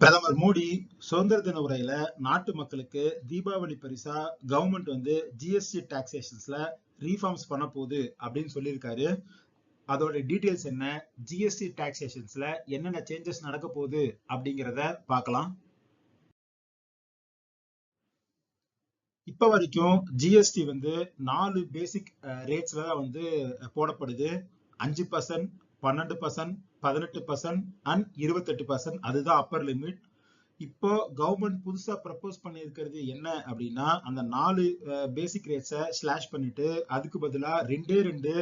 பிரதமர் மோடி சுதந்திர தின உரையில நாட்டு மக்களுக்கு தீபாவளி பரிசா கவர்மெண்ட் வந்து ஜிஎஸ்டி டாக்ஸேஷன்ஸ்ல ரீஃபார்ம்ஸ் பண்ண போகுது அப்படின்னு சொல்லியிருக்காரு. அதோட டீட்டெயில்ஸ் என்ன? ஜிஎஸ்டி டாக்ஸேஷன்ஸ்ல என்னென்ன சேஞ்சஸ் நடக்க போகுது அப்படிங்கிறத பார்க்கலாம். இப்ப வரைக்கும் ஜிஎஸ்டி வந்து நாலு பேசிக் ரேட்ஸ்ல தான் வந்து போடப்படுது. அஞ்சு பர்சன்ட் பன்னெண்டு பர்சன்ட் பதினெட்டு பர்சன்ட் அண்ட் இருபத்தெட்டு பர்சன்ட் அதுதான் அப்பர் லிமிட் இப்போ கவர்மெண்ட் புதுசா ப்ரப்போஸ் பண்ணியிருக்கிறது என்ன அப்படின்னா அந்த நாலு பேசிக் ரேட்ஸை ஸ்லாஷ் பண்ணிட்டு அதுக்கு பதிலா ரெண்டே ரெண்டு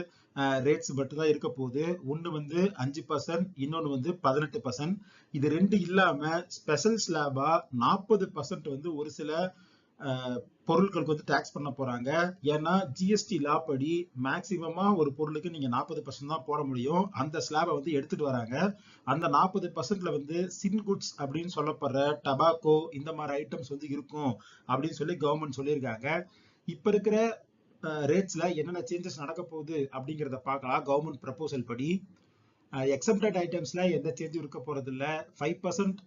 ரேட்ஸ் மட்டும் தான் இருக்க போகுது. ஒன்று வந்து அஞ்சு பர்சன்ட் இன்னொன்று வந்து பதினெட்டு பர்சன்ட் இது ரெண்டு இல்லாம ஸ்பெஷல் ஸ்லாபா நாற்பது பர்சன்ட் வந்து ஒரு சில பொருட்களுக்கு வந்து டேக்ஸ் பண்ண போறாங்க. ஏன்னா ஜிஎஸ்டி லா படி மேக்சிமமா ஒரு பொருளுக்கு நீங்க நாற்பது பர்சன்ட் தான் போட முடியும். அந்த ஸ்லாபை வந்து எடுத்துட்டு வராங்க. அந்த நாற்பது பர்சன்ட்ல வந்து சின் குட்ஸ் அப்படின்னு சொல்லப்படுற டபாக்கோ இந்த மாதிரி ஐட்டம்ஸ் வந்து இருக்கும் அப்படின்னு சொல்லி கவர்மெண்ட் சொல்லியிருக்காங்க. இப்ப இருக்கிற ரேட்ஸ்ல என்னென்ன சேஞ்சஸ் நடக்க போகுது அப்படிங்கிறத பார்க்கலாம். கவர்மெண்ட் ப்ரப்போசல் படி எக்ஸப்டட் ஐட்டம்ஸ்ல எந்த சேஞ்சும் இருக்க போறது இல்லை ஃபைவ் பர்சன்ட்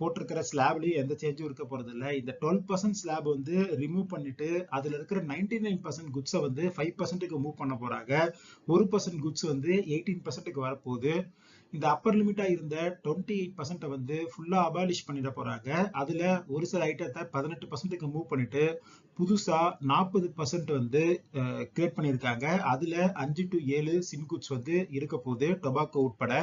போட்டிருக்கிற ஸ்லாப்லயும் எந்த சேஞ்சும் இருக்க போறது இல்லை இந்த டுவெல் பர்சன்ட் ஸ்லாப் வந்து ரிமூவ் பண்ணிட்டு அதுல இருக்கிற நைன்டி நைன் பர்சன்ட் குட்ஸை வந்து ஃபைவ் பர்சன்ட்டுக்கு மூவ் பண்ண போறாங்க. ஒரு பர்சன்ட் குட்ஸ் வந்து எயிட்டீன் பர்சன்ட்டுக்கு வரப்போகுது. இந்த அப்பர் லிமிட்டா இருந்த டுவெண்ட்டி எயிட் பர்சன்ட்டை வந்து ஃபுல்லா அபாலிஷ் பண்ணிட போறாங்க. அதுல ஒரு சில ஐட்டத்தை பதினெட்டு பர்சன்ட்டுக்கு மூவ் பண்ணிட்டு புதுசா நாற்பது பர்சன்ட் வந்து கிரியேட் பண்ணியிருக்காங்க. அதுல அஞ்சு டு ஏழு சின்குட்ஸ் வந்து இருக்க போகுது. டொபாக்கோ உட்பட.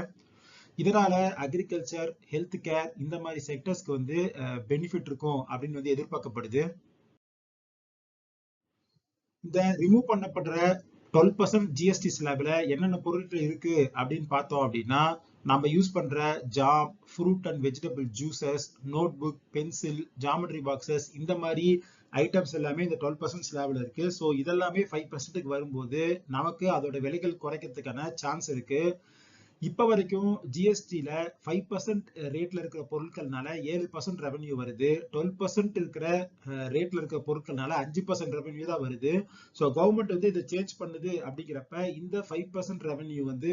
இதனால அக்ரிகல்ச்சர் ஹெல்த் கேர் இந்த மாதிரி செக்டர்ஸ்க்கு வந்து பெனிஃபிட் இருக்கும் அப்படின்னு வந்து எதிர்பார்க்கப்படுது. இந்த ரிமூவ் பண்ணப்படுற டுவெல் பர்சன்ட் ஜிஎஸ்டி ஸ்லாப்ல என்னென்ன பொருட்கள் இருக்கு அப்படின்னு பார்த்தோம் அப்படின்னா நம்ம யூஸ் பண்ற jam fruit and vegetable juices notebook pencil geometry boxes இந்த மாதிரி ஐட்டம்ஸ் எல்லாமே இந்த டுவெல் பர்சன்ட் ஸ்லாப்ல இருக்கு. ஸோ இதெல்லாமே ஃபைவ் பர்சன்ட்டுக்கு வரும்போது நமக்கு அதோட விலைகள் குறைக்கிறதுக்கான சான்ஸ் இருக்கு. இப்ப வரைக்கும் ஜிஎஸ்டில ஃபைவ் பர்சன்ட் ரேட்ல இருக்கிற பொருட்கள்னால ஏழு பர்சன்ட் ரெவன்யூ வருது. டுவெல் பர்சன்ட் இருக்கிற ரேட்ல இருக்கிற பொருட்கள்னால அஞ்சு பர்சன்ட் ரெவன்யூ தான் வருது. ஸோ கவர்மெண்ட் வந்து இதை சேஞ்ச் பண்ணுது அப்படிங்கிறப்ப இந்த ஃபைவ் பர்சன்ட் ரெவன்யூ வந்து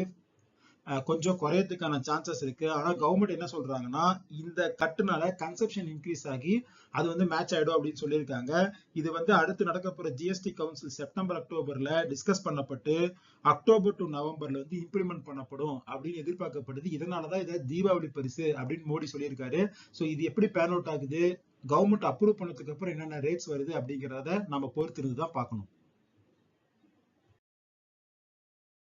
கொஞ்சம் குறையறதுக்கான சான்சஸ் இருக்கு. ஆனா கவர்மெண்ட் என்ன சொல்றாங்கன்னா இந்த கட்டுனால கன்சப்ஷன் இன்க்ரீஸ் ஆகி அது வந்து மேட்ச் ஆயிடும் அப்படின்னு சொல்லியிருக்காங்க. இது வந்து அடுத்து நடக்க போற ஜிஎஸ்டி கவுன்சில் செப்டம்பர் அக்டோபர்ல டிஸ்கஸ் பண்ணப்பட்டு அக்டோபர் டு நவம்பர்ல வந்து இம்ப்ளிமெண்ட் பண்ணப்படும் அப்படின்னு எதிர்பார்க்கப்படுது. இதனாலதான் இதை தீபாவளி பரிசு அப்படின்னு மோடி சொல்லியிருக்காரு. ஸோ இது எப்படி பேன் அவுட் ஆகுது? கவர்மெண்ட் அப்ரூவ் பண்ணதுக்கு அப்புறம் என்னென்ன ரேட்ஸ் வருது அப்படிங்கிறத நம்ம பொறுத்திருந்து தான் பார்க்கணும்.